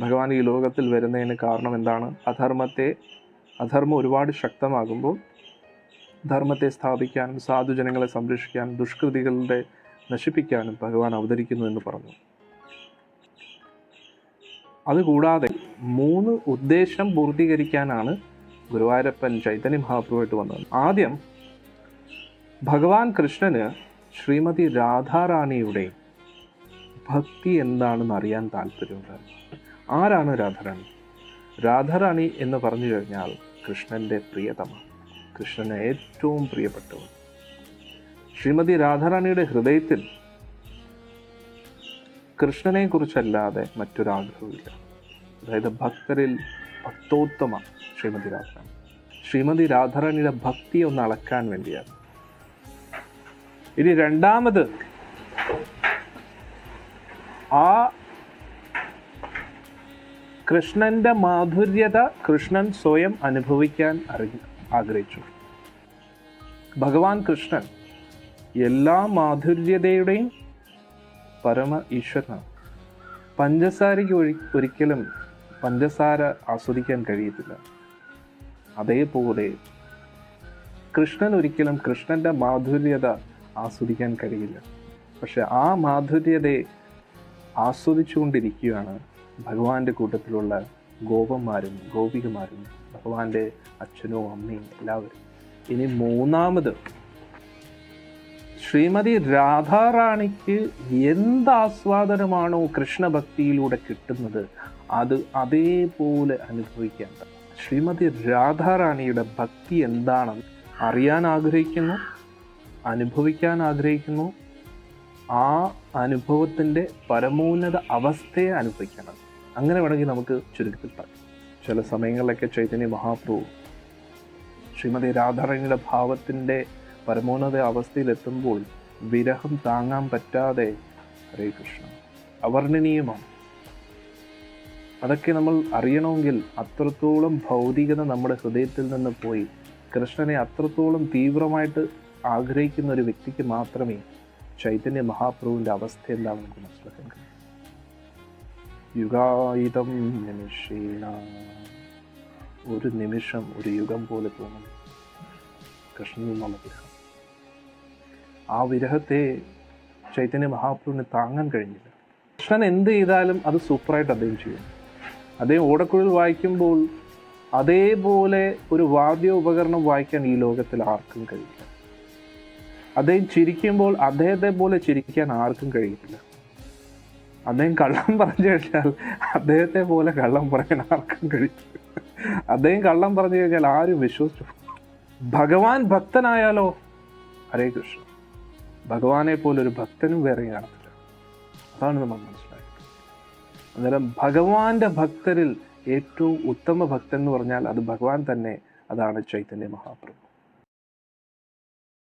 ഭഗവാൻ ഈ ലോകത്തിൽ വരുന്നതിന് കാരണം എന്താണ്? അധർമ്മത്തെ അധർമ്മം ഒരുപാട് ശക്തമാകുമ്പോൾ ധർമ്മത്തെ സ്ഥാപിക്കാനും സാധുജനങ്ങളെ സംരക്ഷിക്കാനും ദുഷ്കൃതികളുടെ നശിപ്പിക്കാനും ഭഗവാൻ അവതരിക്കുന്നു എന്ന് പറഞ്ഞു. അതുകൂടാതെ മൂന്ന് ഉദ്ദേശം പൂർത്തീകരിക്കാനാണ് ഗുരുവായൂരപ്പൻ ചൈതന്യ മഹാപ്രഭുവായിട്ട് വന്നത്. ആദ്യം ഭഗവാൻ കൃഷ്ണന് ശ്രീമതി രാധാറാണിയുടെ ഭക്തി എന്താണെന്ന് അറിയാൻ താല്പര്യമുണ്ടായിരുന്നു ആരാണ് രാധാറാണി? രാധാറാണി എന്ന് പറഞ്ഞു കഴിഞ്ഞാൽ കൃഷ്ണന്റെ പ്രിയതമ കൃഷ്ണന് ഏറ്റവും പ്രിയപ്പെട്ടവർ ശ്രീമതി രാധാറാണിയുടെ ഹൃദയത്തിൽ കൃഷ്ണനെക്കുറിച്ചല്ലാതെ മറ്റൊരാഗ്രഹവുമില്ല. അതായത് ഭക്തരിൽ ഭക്തോത്തമ ശ്രീമതി രാധാറാണി. ശ്രീമതി രാധാറാണിയുടെ ഭക്തി ഒന്ന് അളക്കാൻ വേണ്ടിയാണ്. ഇനി രണ്ടാമത് ആ കൃഷ്ണന്റെ മാധുര്യത കൃഷ്ണൻ സ്വയം അനുഭവിക്കാൻ അറിഞ്ഞു ആഗ്രഹിച്ചു. ഭഗവാൻ കൃഷ്ണൻ എല്ലാ മാധുര്യതയുടെയും പരമ ഈശ്വരനാണ്. പഞ്ചസാരയ്ക്ക് ഒഴി ഒരിക്കലും പഞ്ചസാര ആസ്വദിക്കാൻ കഴിയത്തില്ല. അതേപോലെ കൃഷ്ണൻ ഒരിക്കലും കൃഷ്ണന്റെ മാധുര്യത ആസ്വദിക്കാൻ കഴിയില്ല. പക്ഷെ ആ മാധുര്യതയെ ആസ്വദിച്ചുകൊണ്ടിരിക്കുകയാണ് ഭഗവാന്റെ കൂട്ടത്തിലുള്ള ഗോപന്മാരും ഗോപികമാരും ഭഗവാന്റെ അച്ഛനും അമ്മയും എല്ലാവരും. ഇനി മൂന്നാമത് ശ്രീമതി രാധാറാണിക്ക് എന്ത് ആസ്വാദനമാണോ കൃഷ്ണഭക്തിയിലൂടെ കിട്ടുന്നത് അത് അതേപോലെ അനുഭവിക്കേണ്ട ശ്രീമതി രാധാറാണിയുടെ ഭക്തി എന്താണെന്ന് അറിയാൻ ആഗ്രഹിക്കുന്നു അനുഭവിക്കാൻ ആഗ്രഹിക്കുന്നു. ആ അനുഭവത്തിന്റെ പരമോന്നത അവസ്ഥയെ അനുഭവിക്കണം. അങ്ങനെ വേണമെങ്കിൽ നമുക്ക് ചുരുക്കത്തിൽ പറയാം. ചില സമയങ്ങളിലൊക്കെ ചൈതന്യ മഹാപ്രഭു ശ്രീമതി രാധാറാണിയുടെ ഭാവത്തിന്റെ പരമോന്നത അവസ്ഥയിലെത്തുമ്പോൾ വിരഹം താങ്ങാൻ പറ്റാതെ ഹരേ കൃഷ്ണ അവർണനീയമാണ്. അതൊക്കെ നമ്മൾ അറിയണമെങ്കിൽ അത്രത്തോളം ഭൗതികത നമ്മുടെ ഹൃദയത്തിൽ നിന്ന് പോയി കൃഷ്ണനെ അത്രത്തോളം തീവ്രമായിട്ട് ആഗ്രഹിക്കുന്ന ഒരു വ്യക്തിക്ക് മാത്രമേ ചൈതന്യ മഹാപ്രഭുവിന്റെ അവസ്ഥ എന്താണെന്ന് നമുക്ക് മനസ്സിലാക്കാൻ കഴിയും. യുഗായുധം നിമിഷീണ ഒരു നിമിഷം ഒരു യുഗം പോലെ തോന്നും. കൃഷ്ണൻ എന്നുള്ള വിരഹം ആ വിരഹത്തെ ചൈതന്യ മഹാപ്രഭുവിന് താങ്ങാൻ കഴിഞ്ഞില്ല. കൃഷ്ണൻ എന്ത് ചെയ്താലും അത് സൂപ്പറായിട്ട് അദ്ദേഹം ചെയ്യും. അദ്ദേഹം ഓടക്കുഴൽ വായിക്കുമ്പോൾ അതേപോലെ ഒരു വാദ്യ ഉപകരണം വായിക്കാൻ ഈ ലോകത്തിൽ ആർക്കും കഴിയില്ല. അദ്ദേഹം ചിരിക്കുമ്പോൾ അദ്ദേഹത്തെ പോലെ ചിരിക്കാൻ ആർക്കും കഴിയില്ല. അദ്ദേഹം കള്ളം പറഞ്ഞു കഴിഞ്ഞാൽ അദ്ദേഹത്തെ പോലെ കള്ളം പറയാൻ ആർക്കും കഴിച്ചു അദ്ദേഹം കള്ളം പറഞ്ഞു കഴിഞ്ഞാൽ ആരും വിശ്വസിച്ചു ഭഗവാൻ ഭക്തനായാലോ? ഹരേ കൃഷ്ണ. ഭഗവാനെ പോലെ ഒരു ഭക്തനും വേറെ കാണത്തില്ല അതാണ് നമ്മൾ മനസ്സിലായത് അന്നേരം ഭഗവാന്റെ ഭക്തരിൽ ഏറ്റവും ഉത്തമ ഭക്തൻ എന്ന് പറഞ്ഞാൽ അത് ഭഗവാൻ തന്നെ. അതാണ് ചൈതന്യ മഹാപ്രഭു.